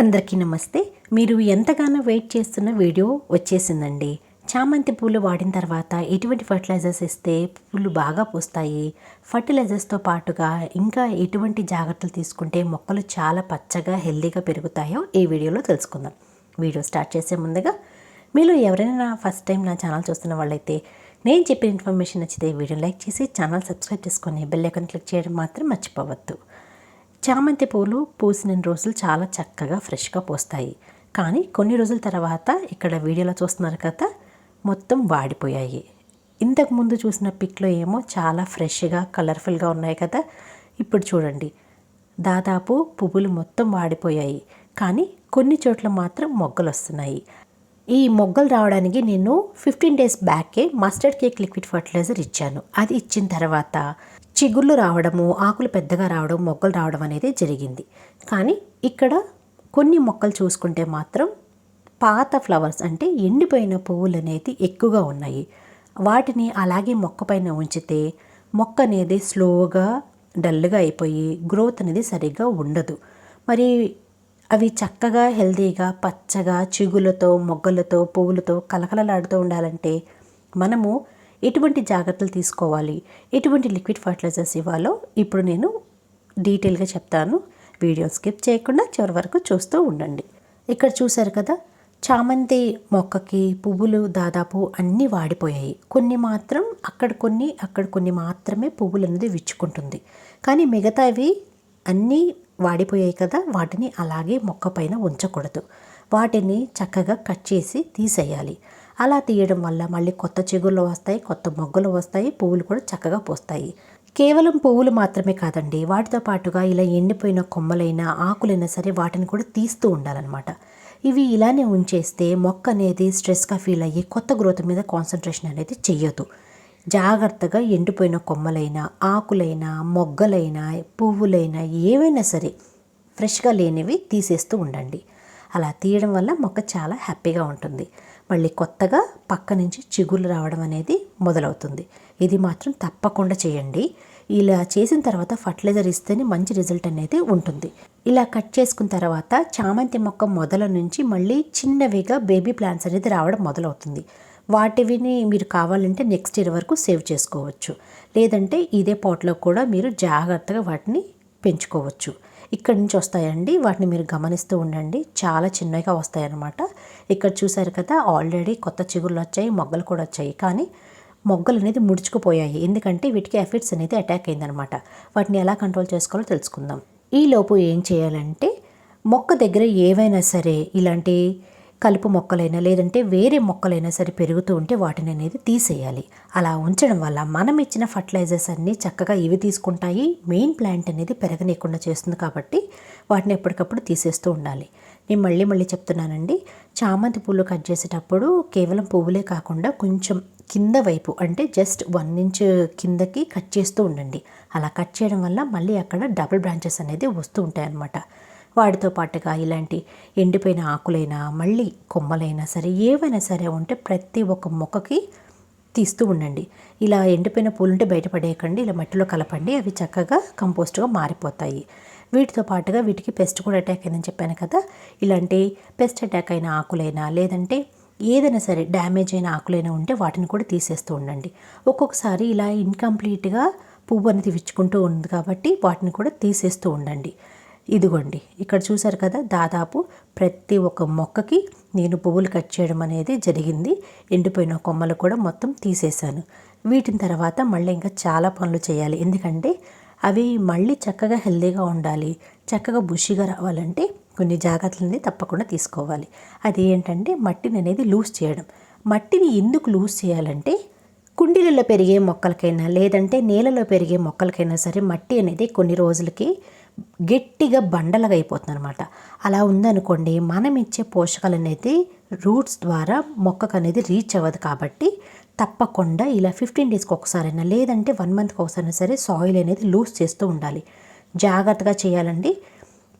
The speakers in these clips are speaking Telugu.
అందరికీ నమస్తే. మీరు ఎంతగానో వెయిట్ చేస్తున్న వీడియో వచ్చేసిందండి. చామంతి పూలు వాడిన తర్వాత ఎటువంటి ఫర్టిలైజర్స్ ఇస్తే పూలు బాగా పూస్తాయి? ఫర్టిలైజర్స్తో పాటుగా ఇంకా ఎటువంటి జాగ్రత్తలు తీసుకుంటే మొక్కలు చాలా పచ్చగా హెల్దీగా పెరుగుతాయో ఈ వీడియోలో తెలుసుకుందాం. వీడియో స్టార్ట్ చేసే ముందుగా మీరు ఎవరైనా ఫస్ట్ టైం నా ఛానల్ చూస్తున్న వాళ్ళైతే నేను చెప్పిన ఇన్ఫర్మేషన్ నచ్చితే వీడియో లైక్ చేసి ఛానల్ సబ్స్క్రైబ్ చేసుకొని బెల్ ఐకాన్ క్లిక్ చేయడం మాత్రం మర్చిపోవద్దు. చామంతి పూలు పూసిన రోజులు చాలా చక్కగా ఫ్రెష్గా పూస్తాయి. కానీ కొన్ని రోజుల తర్వాత ఇక్కడ వీడియోలో చూస్తున్నారు కదా మొత్తం వాడిపోయాయి. ఇంతకు ముందు చూసిన పిక్లో ఏమో చాలా ఫ్రెష్గా కలర్ఫుల్గా ఉన్నాయి కదా. ఇప్పుడు చూడండి. దాదాపు పువ్వులు మొత్తం వాడిపోయాయి. కానీ కొన్ని చోట్ల మాత్రం మొగ్గలు వస్తున్నాయి. ఈ మొగ్గలు రావడానికి నేను ఫిఫ్టీన్ డేస్ బ్యాకే మస్టర్డ్ కేక్ లిక్విడ్ ఫర్టిలైజర్ ఇచ్చాను. అది ఇచ్చిన తర్వాత చిగుళ్ళు రావడము ఆకులు పెద్దగా రావడం మొగ్గలు రావడం అనేది జరిగింది. కానీ ఇక్కడ కొన్ని మొక్కలు చూసుకుంటే మాత్రం పాత ఫ్లవర్స్ అంటే ఎండిపోయిన పువ్వులు అనేది ఎక్కువగా ఉన్నాయి. వాటిని అలాగే మొక్క పైన ఉంచితే మొక్క అనేది స్లోగా డల్గా అయిపోయి గ్రోత్ అనేది సరిగ్గా ఉండదు. మరి అవి చక్కగా హెల్తీగా పచ్చగా చిగులతో మొగ్గలతో పువ్వులతో కలకలలాడుతూ ఉండాలంటే మనము ఎటువంటి జాగ్రత్తలు తీసుకోవాలి? ఎటువంటి లిక్విడ్ ఫర్టిలైజర్స్ ఇవ్వాలో ఇప్పుడు నేను డీటెయిల్గా చెప్తాను. వీడియో స్కిప్ చేయకుండా చివరి వరకు చూస్తూ ఉండండి. ఇక్కడ చూశారు కదా చామంతి మొక్కకి పువ్వులు దాదాపు అన్నీ వాడిపోయాయి. కొన్ని మాత్రం అక్కడ కొన్ని అక్కడ కొన్ని మాత్రమే పువ్వులు అనేది విచ్చుకుంటుంది. కానీ మిగతావి అన్నీ వాడిపోయాయి కదా వాటిని అలాగే మొక్క పైన ఉంచకూడదు. వాటిని చక్కగా కట్ చేసి తీసేయాలి. అలా తీయడం వల్ల మళ్ళీ కొత్త చిగుళ్ళు వస్తాయి కొత్త మొగ్గలు వస్తాయి పువ్వులు కూడా చక్కగా పోస్తాయి. కేవలం పువ్వులు మాత్రమే కాదండి వాటితో పాటుగా ఇలా ఎండిపోయిన కొమ్మలైనా ఆకులైనా సరే వాటిని కూడా తీస్తూ ఉండాలన్నమాట. ఇవి ఇలానే ఉంచేస్తే మొక్క అనేది స్ట్రెస్గా ఫీల్ అయ్యి కొత్త గ్రోత్ మీద కాన్సన్ట్రేషన్ అనేది చెయ్యదు జాగ్రత్తగా ఎండిపోయిన కొమ్మలైనా ఆకులైనా మొగ్గలైనా పువ్వులైనా ఏవైనా సరే ఫ్రెష్గా లేనివి తీసేస్తూ ఉండండి. అలా తీయడం వల్ల మొక్క చాలా హ్యాపీగా ఉంటుంది. మళ్ళీ కొత్తగా పక్క నుంచి చిగుళ్ళు రావడం అనేది మొదలవుతుంది. ఇది మాత్రం తప్పకుండా చేయండి. ఇలా చేసిన తర్వాత ఫర్టిలైజర్ ఇస్తేనే మంచి రిజల్ట్ అనేది ఉంటుంది. ఇలా కట్ చేసుకున్న తర్వాత చామంతి మొక్క మొదల నుంచి మళ్ళీ చిన్నవిగా బేబీ ప్లాంట్స్ అనేది రావడం మొదలవుతుంది. వాటివిని మీరు కావాలంటే నెక్స్ట్ ఇయర్ వరకు సేవ్ చేసుకోవచ్చు. లేదంటే ఇదే పాట్లో కూడా మీరు జాగ్రత్తగా వాటిని పెంచుకోవచ్చు. ఇక్కడి నుంచి వస్తాయండి. వాటిని మీరు గమనిస్తూ ఉండండి. చాలా చిన్నగా వస్తాయన్నమాట. ఇక్కడ చూసారు కదా ఆల్రెడీ కొత్త చిగుళ్ళు వచ్చాయి మొగ్గలు కూడా వచ్చాయి. కానీ మొగ్గలు అనేది ముడుచుకుపోయాయి. ఎందుకంటే వీటికి ఎఫెక్ట్స్ అనేది అటాక్ అయిందనమాట వాటిని ఎలా కంట్రోల్ చేసుకోవాలో తెలుసుకుందాం. ఈలోపు ఏం చేయాలంటే మొక్క దగ్గర ఏవైనా సరే ఇలాంటి కలుపు మొక్కలైనా లేదంటే వేరే మొక్కలైనా సరే పెరుగుతూ ఉంటే వాటిని అనేది తీసేయాలి. అలా ఉంచడం వల్ల మనం ఇచ్చిన ఫర్టిలైజర్స్ అన్నీ చక్కగా ఇవి తీసుకుంటాయి. మెయిన్ ప్లాంట్ అనేది పెరగనీయకుండా చేస్తుంది కాబట్టి వాటిని ఎప్పటికప్పుడు తీసేస్తూ ఉండాలి. నేను మళ్ళీ మళ్ళీ చెప్తున్నానండి. చామంతి పూలు కట్ చేసేటప్పుడు కేవలం పువ్వులే కాకుండా కొంచెం కింద వైపు అంటే జస్ట్ వన్ ఇంచ్ కిందకి కట్ చేస్తూ ఉండండి. అలా కట్ చేయడం వల్ల మళ్ళీ అక్కడ డబుల్ బ్రాంచెస్ అనేది వస్తూ ఉంటాయి అన్నమాట వాటితో పాటుగా ఇలాంటి ఎండిపోయిన ఆకులైనా మళ్ళీ కొమ్మలైనా సరే ఏవైనా సరే ఉంటే ప్రతి ఒక్క మొక్కకి తీస్తూ ఉండండి. ఇలా ఎండిపోయిన పూలుంటే బయటపడేయకండి ఇలా మట్టిలో కలపండి అవి చక్కగా కంపోస్ట్గా మారిపోతాయి. వీటితో పాటుగా వీటికి పెస్ట్ కూడా అటాక్ అయిందని చెప్పాను కదా ఇలాంటి పెస్ట్ అటాక్ అయిన ఆకులైనా లేదంటే ఏదైనా సరే డ్యామేజ్ అయిన ఆకులైనా ఉంటే వాటిని కూడా తీసేస్తూ ఉండండి. ఒక్కొక్కసారి ఇలా ఇన్కంప్లీట్గా పువ్వు అనేది విచ్చుకుంటూ ఉంది కాబట్టి వాటిని కూడా తీసేస్తూ ఉండండి. ఇదిగోండి ఇక్కడ చూశారు కదా దాదాపు ప్రతి ఒక్క మొక్కకి నేను పువ్వులు కట్ చేయడం అనేది జరిగింది. ఎండిపోయిన కొమ్మలు కూడా మొత్తం తీసేశాను. వీటిని తర్వాత మళ్ళీ ఇంకా చాలా పనులు చేయాలి. ఎందుకంటే అవి మళ్ళీ చక్కగా హెల్దీగా ఉండాలి. చక్కగా బుషిగా రావాలంటే కొన్ని జాగ్రత్తలని తప్పకుండా తీసుకోవాలి. అది ఏంటంటే మట్టిని అనేది లూజ్ చేయడం. మట్టిని ఎందుకు లూజ్ చేయాలంటే కుండీలలో పెరిగే మొక్కలకైనా లేదంటే నేలలో పెరిగే మొక్కలకైనా సరే మట్టి అనేది కొన్ని రోజులకి గట్టిగా బండలుగా అయిపోతుంది అనమాట అలా ఉందనుకోండి మనం ఇచ్చే పోషకాలు అనేది రూట్స్ ద్వారా మొక్కకు అనేది రీచ్ అవ్వదు కాబట్టి తప్పకుండా ఇలా ఫిఫ్టీన్ డేస్కి ఒకసారైనా లేదంటే వన్ మంత్కి ఒకసారైనా సరే సాయిల్ అనేది లూజ్ చేస్తూ ఉండాలి. జాగ్రత్తగా చేయాలండి.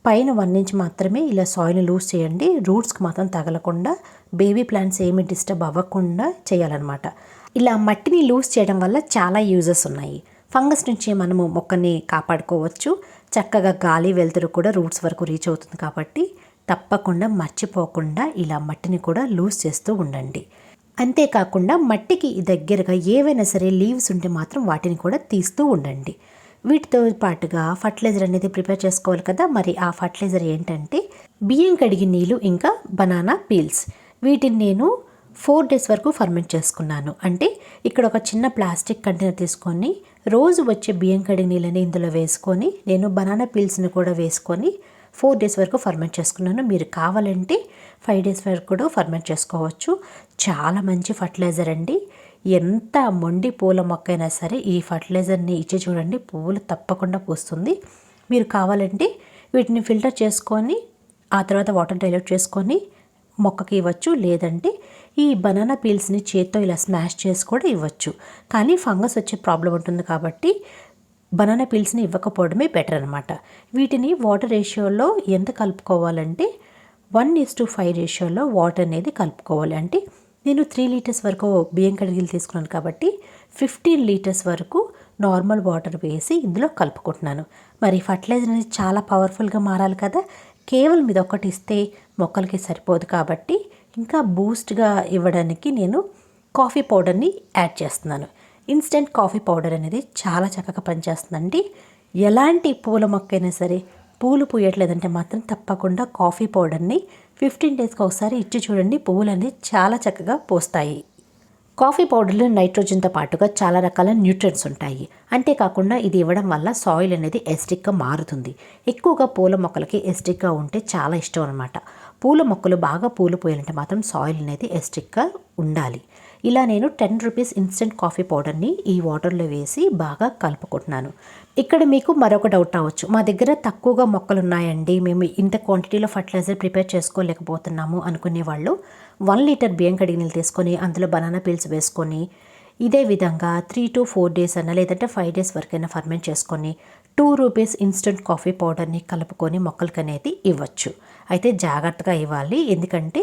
పైన వన్ ఇంచ్ మాత్రమే ఇలా సాయిల్ని లూజ్ చేయండి. రూట్స్కి మాత్రం తగలకుండా బేబీ ప్లాంట్స్ ఏమి డిస్టర్బ్ అవ్వకుండా చేయాలన్నమాట. ఇలా మట్టిని లూజ్ చేయడం వల్ల చాలా యూజెస్ ఉన్నాయి. ఫంగస్ నుంచి మనము మొక్కని కాపాడుకోవచ్చు. చక్కగా గాలి వెలుతురు కూడా రూట్స్ వరకు రీచ్ అవుతుంది కాబట్టి తప్పకుండా మర్చిపోకుండా ఇలా మట్టిని కూడా లూజ్ చేస్తూ ఉండండి. అంతేకాకుండా మట్టికి దగ్గరగా ఏవైనా సరే లీవ్స్ ఉంటే మాత్రం వాటిని కూడా తీస్తూ ఉండండి. వీటితో పాటుగా ఫర్టిలైజర్ అనేది ప్రిపేర్ చేసుకోవాలి కదా మరి ఆ ఫర్టిలైజర్ ఏంటంటే బియ్యం కడిగి నీళ్ళు ఇంకా బనానా పీల్స్. వీటిని నేను ఫోర్ డేస్ వరకు ఫర్మెంట్ చేసుకున్నాను. అంటే ఇక్కడ ఒక చిన్న ప్లాస్టిక్ కంటైనర్ తీసుకొని రోజు వచ్చే బియ్యం కడిగి నీళ్ళని ఇందులో వేసుకొని నేను బనానా పీల్స్ని కూడా వేసుకొని ఫోర్ డేస్ వరకు ఫర్మెంట్ చేసుకున్నాను. మీరు కావాలంటే ఫైవ్ డేస్ వరకు కూడా ఫర్మెంట్ చేసుకోవచ్చు. చాలా మంచి ఫర్టిలైజర్ అండి. ఎంత మొండి పూల మొక్క అయినా సరే ఈ ఫర్టిలైజర్ని ఇచ్చి చూడండి పువ్వులు తప్పకుండా పూస్తుంది. మీరు కావాలంటే వీటిని ఫిల్టర్ చేసుకొని ఆ తర్వాత వాటర్ డైల్యూట్ చేసుకొని మొక్కకి ఇవ్వచ్చు లేదంటే ఈ బనానా పీల్స్ని చేత్తో ఇలా స్మాష్ చేసి కూడా ఇవ్వచ్చు. కానీ ఫంగస్ వచ్చే ప్రాబ్లం ఉంటుంది కాబట్టి బనానా పీల్స్ని ఇవ్వకపోవడమే బెటర్ అనమాట వీటిని వాటర్ రేషియోలో ఎంత కలుపుకోవాలంటే వన్ ఇస్ టు ఫైవ్ రేషియోలో వాటర్ అనేది కలుపుకోవాలి. అంటే నేను త్రీ లీటర్స్ వరకు బియ్యం కడిగిలు తీసుకున్నాను కాబట్టి ఫిఫ్టీన్ లీటర్స్ వరకు నార్మల్ వాటర్ వేసి ఇందులో కలుపుకుంటున్నాను. మరి ఫర్టిలైజర్ అనేది చాలా పవర్ఫుల్గా మారాలి కదా. కేవలం ఇది ఒకటి ఇస్తే మొక్కలకి సరిపోదు కాబట్టి ఇంకా బూస్ట్గా ఇవ్వడానికి నేను కాఫీ పౌడర్ని యాడ్ చేస్తున్నాను. ఇన్స్టెంట్ కాఫీ పౌడర్ అనేది చాలా చక్కగా పనిచేస్తుందండి. ఎలాంటి పూల మొక్క అయినా సరే పూలు పూయట్లేదంటే మాత్రం తప్పకుండా కాఫీ పౌడర్ని ఫిఫ్టీన్ డేస్కి ఒకసారి ఇచ్చి చూడండి. పువ్వులు అనేది చాలా చక్కగా పోస్తాయి. కాఫీ పౌడర్లో నైట్రోజన్తో పాటుగా చాలా రకాల న్యూట్రియన్స్ ఉంటాయి. అంతేకాకుండా ఇది ఇవ్వడం వల్ల సాయిల్ అనేది ఎస్టిక్గా మారుతుంది. ఎక్కువగా పూల మొక్కలకి ఎస్టిక్గా ఉంటే చాలా ఇష్టం అనమాట పూల మొక్కలు బాగా పూలు పోయాలంటే మాత్రం సాయిల్ అనేది ఎస్టిక్గా ఉండాలి. ఇలా నేను టెన్ రూపీస్ ఇన్స్టెంట్ కాఫీ పౌడర్ని ఈ వాటర్లో వేసి బాగా కలుపుకుంటున్నాను. ఇక్కడ మీకు మరొక డౌట్ రావచ్చు. మా దగ్గర తక్కువగా మొక్కలు ఉన్నాయండి మేము ఇంత క్వాంటిటీలో ఫర్టిలైజర్ ప్రిపేర్ చేసుకోలేకపోతున్నాము అనుకునే వాళ్ళు వన్ లీటర్ బియ్యం కడిగి నీళ్ళు తీసుకొని అందులో బనానా పీల్స్ వేసుకొని ఇదే విధంగా త్రీ టు ఫోర్ డేస్ అన్న లేదంటే ఫైవ్ డేస్ వరకైనా ఫర్మెంట్ చేసుకొని టూ రూపీస్ ఇన్స్టెంట్ కాఫీ పౌడర్ని కలుపుకొని మొక్కలకి అనేది ఇవ్వచ్చు. అయితే జాగ్రత్తగా ఇవ్వాలి. ఎందుకంటే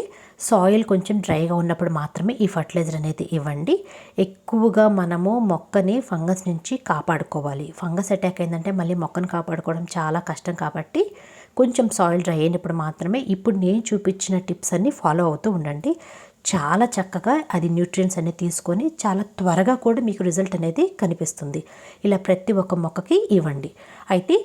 సాయిల్ కొంచెం డ్రైగా ఉన్నప్పుడు మాత్రమే ఈ ఫర్టిలైజర్ అనేది ఇవ్వండి. ఎక్కువగా మనము మొక్కని ఫంగస్ నుంచి కాపాడుకోవాలి. ఫంగస్ అటాక్ అయిందంటే మళ్ళీ మొక్కను కాపాడుకోవడం చాలా కష్టం కాబట్టి కొంచెం సాయిల్ డ్రై అయినప్పుడు మాత్రమే ఇప్పుడు నేను చూపించిన టిప్స్ అన్నీ ఫాలో అవుతూ ఉండండి. చాలా చక్కగా అది న్యూట్రియన్స్ అనేది తీసుకొని చాలా త్వరగా కూడా మీకు రిజల్ట్ అనేది కనిపిస్తుంది. ఇలా ప్రతి ఒక్క మొక్కకి ఇవ్వండి. అయితే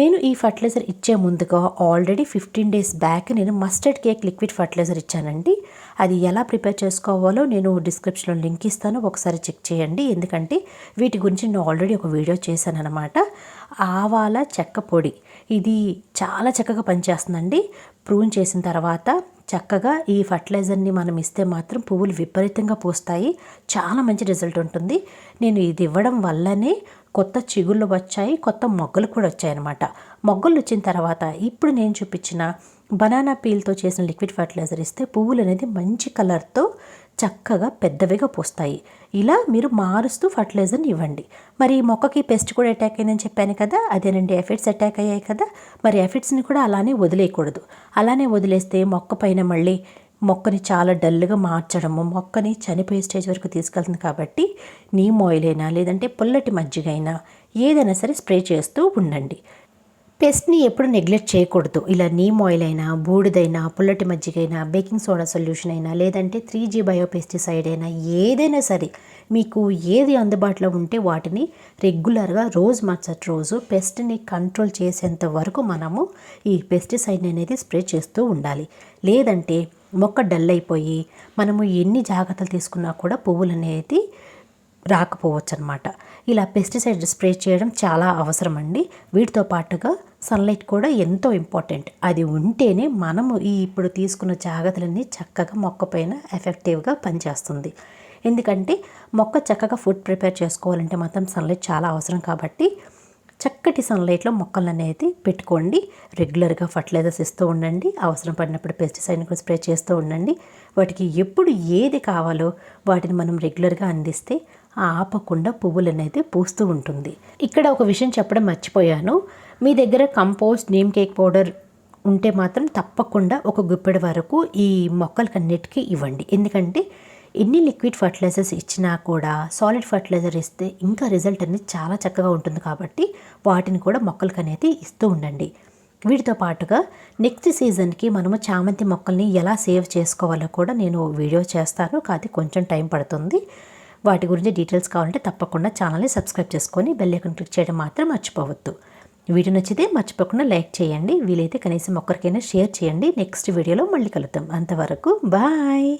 నేను ఈ ఫర్టిలైజర్ ఇచ్చే ముందుగా ఆల్రెడీ ఫిఫ్టీన్ డేస్ బ్యాక్ నేను మస్టర్డ్ కేక్ లిక్విడ్ ఫర్టిలైజర్ ఇచ్చానండి. అది ఎలా ప్రిపేర్ చేసుకోవాలో నేను డిస్క్రిప్షన్లో లింక్ ఇస్తాను. ఒకసారి చెక్ చేయండి. ఎందుకంటే వీటి గురించి నేను ఆల్రెడీ ఒక వీడియో చేశాను అనమాట ఆవాల చెక్క పొడి. ఇది చాలా చక్కగా పనిచేస్తుందండి. ప్రూన్ చేసిన తర్వాత చక్కగా ఈ ఫర్టిలైజర్ని మనం ఇస్తే మాత్రం పువ్వులు విపరీతంగా పూస్తాయి. చాలా మంచి రిజల్ట్ ఉంటుంది. నేను ఇది ఇవ్వడం వల్లనే కొత్త చిగుళ్ళు వచ్చాయి కొత్త మొగ్గలు కూడా వచ్చాయన్నమాట. మొగ్గలు వచ్చిన తర్వాత ఇప్పుడు నేను చూపించిన బనానా పీల్తో చేసిన లిక్విడ్ ఫర్టిలైజర్ ఇస్తే పువ్వులు అనేది మంచి కలర్తో చక్కగా పెద్దవిగా పోస్తాయి. ఇలా మీరు మారుస్తూ ఫర్టిలైజర్ని ఇవ్వండి. మరి ఈ మొక్కకి పెస్ట్ కూడా అటాక్ అయిందని చెప్పాను కదా అదేనండి ఎఫిడ్స్ అటాక్ అయ్యాయి కదా మరి ఎఫిడ్స్ని కూడా అలానే వదిలేయకూడదు. అలానే వదిలేస్తే మొక్క పైన మళ్ళీ మొక్కని చాలా డల్గా మార్చడము మొక్కని చనిపోయే స్టేజ్ వరకు తీసుకెళ్తుంది కాబట్టి నీమ్ ఆయిల్ అయినా లేదంటే పుల్లటి మజ్జిగైనా ఏదైనా సరే స్ప్రే చేస్తూ ఉండండి. పెస్ట్ని ఎప్పుడు నెగ్లెక్ట్ చేయకూడదు. ఇలా నీమ్ ఆయిల్ అయినా బూడిదైనా పుల్లటి మజ్జిగైనా బేకింగ్ సోడా సొల్యూషన్ అయినా లేదంటే త్రీ జీ బయోపెస్టిసైడ్ అయినా ఏదైనా సరే మీకు ఏది అందుబాటులో ఉంటే వాటిని రెగ్యులర్గా రోజు మరుసటి రోజు పెస్ట్ని కంట్రోల్ చేసేంత వరకు మనము ఈ పెస్టిసైడ్ అనేది స్ప్రే చేస్తూ ఉండాలి. లేదంటే మొక్క డల్ అయిపోయి మనము ఎన్ని జాగ్రత్తలు తీసుకున్నా కూడా పువ్వులు అనేది రాకపోవచ్చు అనమాట ఇలా పెస్టిసైడ్ స్ప్రే చేయడం చాలా అవసరం అండి వీటితో పాటుగా సన్లైట్ కూడా ఎంతో ఇంపార్టెంట్ అది ఉంటేనే మనము ఈ ఇప్పుడు తీసుకున్న జాగ్రత్తలన్నీ చక్కగా మొక్క పైన ఎఫెక్టివ్గా పనిచేస్తుంది. ఎందుకంటే మొక్క చక్కగా ఫుడ్ ప్రిపేర్ చేసుకోవాలంటే మాత్రం సన్లైట్ చాలా అవసరం కాబట్టి చక్కటి సన్లైట్లో మొక్కలు అనేది పెట్టుకోండి. రెగ్యులర్గా ఫర్టిలైజర్స్ ఇస్తూ ఉండండి. అవసరం పడినప్పుడు పెస్టిసైడ్ని కూడా స్ప్రే చేస్తూ ఉండండి. వాటికి ఎప్పుడు ఏది కావాలో వాటిని మనం రెగ్యులర్గా అందిస్తే ఆపకుండా పువ్వులు అనేది పూస్తూ ఉంటుంది. ఇక్కడ ఒక విషయం చెప్పడం మర్చిపోయాను. మీ దగ్గర కంపోస్ట్ నీమ్ కేక్ పౌడర్ ఉంటే మాత్రం తప్పకుండా ఒక గుప్పెడు వరకు ఈ మొక్కలకన్నిటికీ ఇవ్వండి. ఎందుకంటే ఎన్ని లిక్విడ్ ఫర్టిలైజర్స్ ఇచ్చినా కూడా సాలిడ్ ఫర్టిలైజర్ ఇస్తే ఇంకా రిజల్ట్ అనేది చాలా చక్కగా ఉంటుంది కాబట్టి వాటిని కూడా మొక్కలకు అనేది ఇస్తూ ఉండండి. వీటితో పాటుగా నెక్స్ట్ సీజన్కి మనము చామంతి మొక్కల్ని ఎలా సేవ్ చేసుకోవాలో కూడా నేను వీడియో చేస్తాను. కాదు కొంచెం టైం పడుతుంది. వాటి గురించి డీటెయిల్స్ కావాలంటే తప్పకుండా ఛానల్ని సబ్స్క్రైబ్ చేసుకొని బెల్ ఐకన్ క్లిక్ చేయడం మాత్రం మర్చిపోవద్దు. వీడియో నచ్చితే మర్చిపోకుండా లైక్ చేయండి. వీలైతే కనీసం ఒక్కరికైనా షేర్ చేయండి. నెక్స్ట్ వీడియోలో మళ్ళీ కలుద్దాం. అంతవరకు బాయ్.